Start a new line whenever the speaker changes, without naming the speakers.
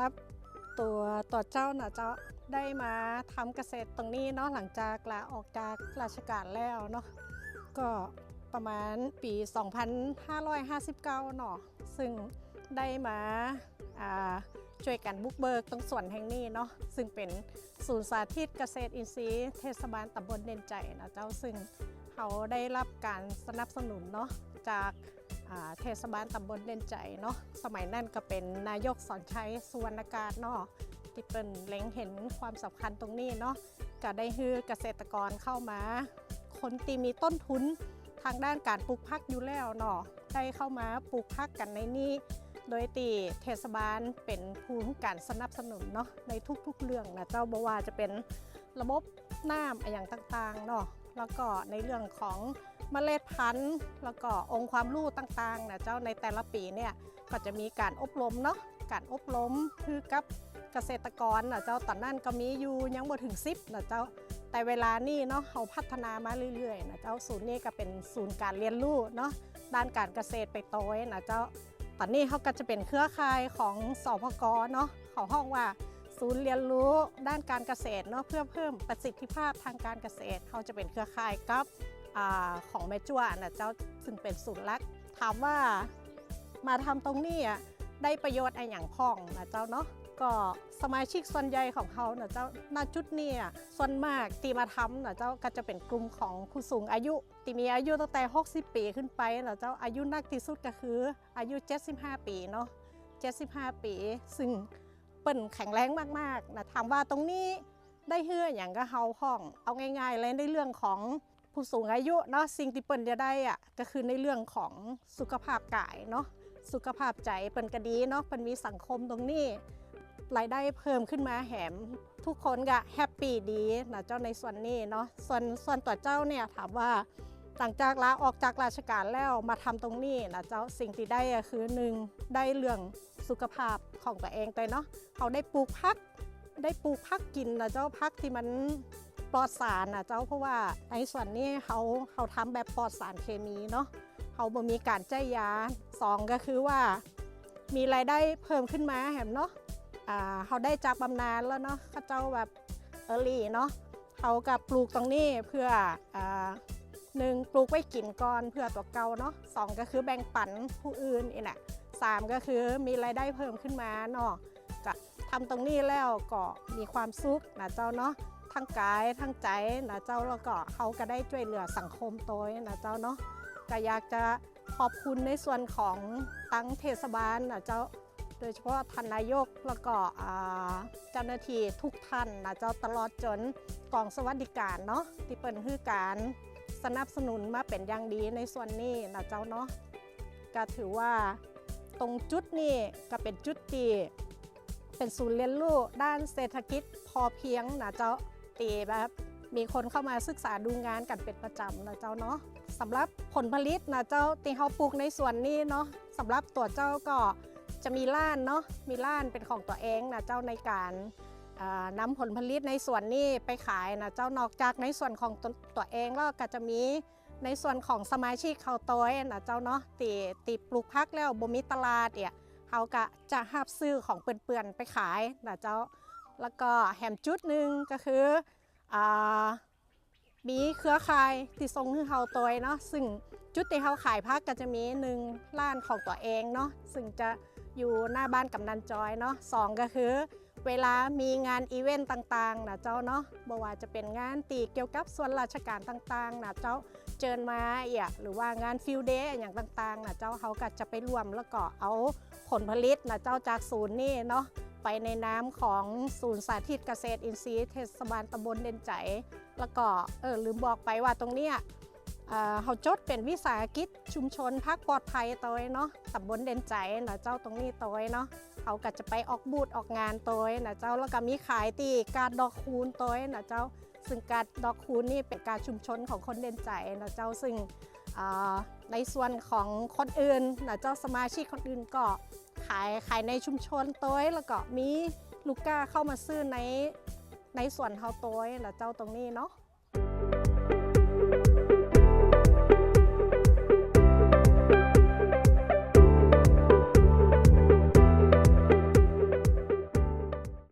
รับตัวตัวเจ้าน่ะเจ้าได้มาทำเกษตรตรงนี้เนาะหลังจากลาออกจากราชการแล้วเนาะก็ประมาณปี 2559เนาะซึ่งได้มาอ่าช่วยกันบุกเบิกตรงส่วนแห่งนี้เนาะซึ่งเป็นศูนย์สาธิตเกษตรอินทรีย์เทศบาลตำบลเด่นใจนะเจ้าซึ่งเขาได้รับการสนับสนุนเนาะจาก เทศบาลตำบลเด่นใจเนาะสมัยนั้นก็เป็นนายกสอนชัยสุวรรณการเนาะที่เป็นเล็งเห็นความสำคัญตรงนี้เนาะก็ได้ฮือเกษตรกรเข้ามา คนที่มีต้นทุนทางด้านการปลูกพักอยู่แล้วเนาะได้เข้ามาปลูกพักกันในนี้โดยตีเทศบาลเป็นผู้ให้การสนับสนุนเนาะในทุกๆเรื่องนะเจ้าบวาจะเป็นระบบน้ำอย่างต่างๆเนาะแล้วก็ในเรื่องของ เมล็ดพันธุ์ แล้วก็องค์ความรู้ต่างๆนะเจ้าในแต่ละปีเนี่ยก็จะมีการอบรมเนาะการอบรมคือกับเกษตรกรนะเจ้าตอนนั้นก็มีอยู่ยังบ่ถึง10นะเจ้าแต่เวลานี้เนาะเขาพัฒนามาเรื่อยๆนะเจ้าศูนย์นี้ก็เป็นศูนย์การเรียนรู้เนาะด้านการเกษตรไปโตยนะเจ้าตอนนี้เขาก็จะเป็นเครือข่ายของสพกเนาะเขาห้องว่าศูนย์เรียนรู้ด้านการเกษตรเนาะเพื่อเพิ่มประสิทธิภาพทางการเกษตรเขาจะเป็นเครือข่ายกับ อของแม่จั่วนะเจ้าซึ่งเป็นศูนย์รักถามว่ามาทำตรงนี้อะได้ประโยชน์อะไรอย่างพ้องนะเจ้าเนาะก็สมาชิกส่วนใหญ่ของเขานะเจ้าณจุดนี้อะส่วนมากที่มาทำนะเจ้าก็จะเป็นกลุ่มของผู้สูงอายุที่มีอายุตั้งแต่ 60 ปีขึ้นไปนะเจ้าอายุนักที่สุดก็คืออายุ 75 ปีเนาะ75 ปี ซึ่งเปิ่นแข็งแรงมากๆนะถามว่าตรงนี้ได้เฮืออย่างก็เฮาห้อง เอาง่ายๆเลยในเรื่องของ ผู้สูงอายุเนาะสิ่งที่เปิ่นจะได้อะก็คือในเรื่องของสุขภาพกายเนาะสุขภาพใจเปิ่นก็ดีเนาะเปิ่นมีสังคมตรงนี้รายได้เพิ่มขึ้นมาแหม ทุกคนก็แฮปปี้ดีนะเจ้าในส่วนนี้เนาะส่วนส่วนตัวเจ้าเนี่ยถามว่าหลังจากลาออกจากราชการแล้วมาทำตรงนี้นะเจ้าสิ่งที่ได้คือหนึ่งได้เรื่องสุขภาพของตัวเองไปเนาะเขาได้ปลูกพักได้ปลูกพักกินนะเจ้าพักที่มัน ปลอดสารนะเจ้าเพราะว่าในส่วนนี้เขาเขาทำแบบปลอดสารเคมีเนาะเขาบ่มีการใจยาสองก็คือว่า มีรายได้เพิ่มขึ้นมาแหมเนาะอ่าเขาได้จากบำนาญแล้วเนาะเข้าเจ้าแบบเออรี่เนาะเขากับปลูกตรงนี้เพื่ออ่าหนึ่งปลูกไว้กินก่อนเพื่อตัวเก่าเนาะสองก็คือแบ่งปันผู้อื่นอีกแหละสามก็คือมีรายได้เพิ่มขึ้นมาเนาะก็ทำตรงนี้แล้วก็มีความสุขนะเจ้าเนาะ ทั้งกายทั้งใจนะเจ้าแล้วก็เขาก็ได้ช่วยเหลือสังคมตัวนะเจ้าเนาะก็อยากจะขอบคุณในส่วนของตั้งเทศบาลนะเจ้าโดยเฉพาะท่านนายกแล้วก็อ่าเจ้าหน้าที่ทุกท่านนะเจ้าตลอดจนกองสวัสดิการเนาะที่เปิดคือการสนับสนุนมาเป็นอย่างดีในส่วนนี้นะเจ้าเนาะก็ถือว่าตรงจุดนี้ก็เป็นจุดที่เป็นศูนย์เรียนรู้ด้านเศรษฐกิจพอเพียงนะเจ้า ตีแบบมีคนเข้ามาศึกษาดูงานกันเป็นประจำนะเจ้าเนาะสำหรับผลผลิตนะเจ้าที่เขาปลูกในส่วนนี้เนาะสำหรับตัวเจ้าก็จะมีล้านเนาะมีล้านเป็นของตัวเองนะเจ้าในการอ่านำผลผลิตในส่วนนี้ไปขายนะเจ้านอกจากในส่วนของตตัวเองแล้วก็จะมีในส่วนของสมาชิกเขาตัวเองนะเจ้าเนาะตีตีปลูกพักแล้วบ่มีตลาดเนี่ยเขาก็จะหับซื้อของเปื่อนๆไปขายนะเจ้า แล้วก็แหมจุดหนึ่งก็คืออมีเครือข่ายที่ส่งให้เขาตัวเนาะซึ่งจุดที่เขาขายพักก็จะมีหนึ่งล้านของตัวเองเนาะซึ่งจะอยู่หน้าบ้านกำนันจอยเนาะสองก็คือ เวลามีงานอีเวนต์ต่างๆนะเจ้าเนาะบ่ว่าจะเป็นงานตีเกี่ยวกับส่วนราชการต่างๆนะเจ้าเจิญมาเอียหรือว่างานฟิลเดย์อย่างต่างๆนะเจ้าเขาก็จะไปรวมแล้วก็เอาผลผลิตนะเจ้าจากศูนย์นี่เนาะ ไปในน้ำของศูนย์สาธิตเกษตรอินทรีย์เทศบาลตำบลเด่นใจ แล้วก็เออลืมบอกไปว่าตรงเนี้ยเขาจดเป็นวิสาหกิจชุมชนพักปลอดภัยตัวเนาะตำบลเด่นใจนะเจ้าตรงนี้ตัวเนาะเขาก็จะไปออกบูธออกงานตัวนะเจ้าแล้วก็มีขายตีการดอกคูณตัวนะเจ้าซึ่งการดอกคูณนี่เป็นการชุมชนของคนเด่นใจนะเจ้าซึ่งในส่วนของคนอื่นนะเจ้าสมาชิกคนอื่นก็ ขายขายในชุมชนตัวแล้วก็มีลูกค้าเข้ามาซื้อในในส่วนเขาตัวนะเจ้าตรงนี้เนาะ